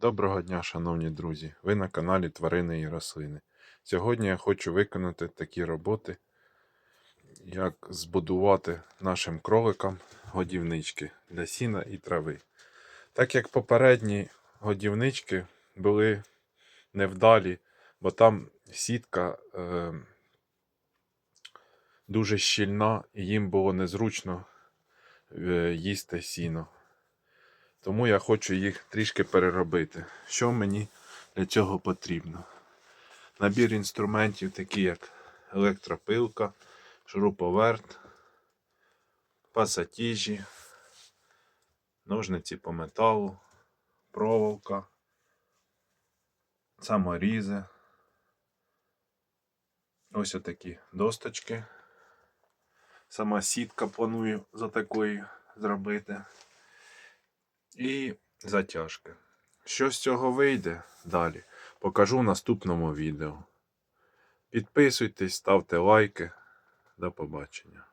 Доброго дня, шановні друзі! Ви на каналі Тварини і рослини. Сьогодні я хочу виконати такі роботи, як збудувати нашим кроликам годівнички для сіна і трави. Так як попередні годівнички були невдалі, бо там сітка е, дуже щільна і їм було незручно е, їсти сіно. Тому я хочу їх трішки переробити. Що мені для цього потрібно? Набір інструментів, такі як електропилка, шуруповерт, пасатіжі, ножниці по металу, проволока, саморізи. Ось отакі досточки. Сама сітка планую за такою зробити і затяжки. Що з цього вийде далі, покажу в наступному відео. Підписуйтесь, ставте лайки. До побачення.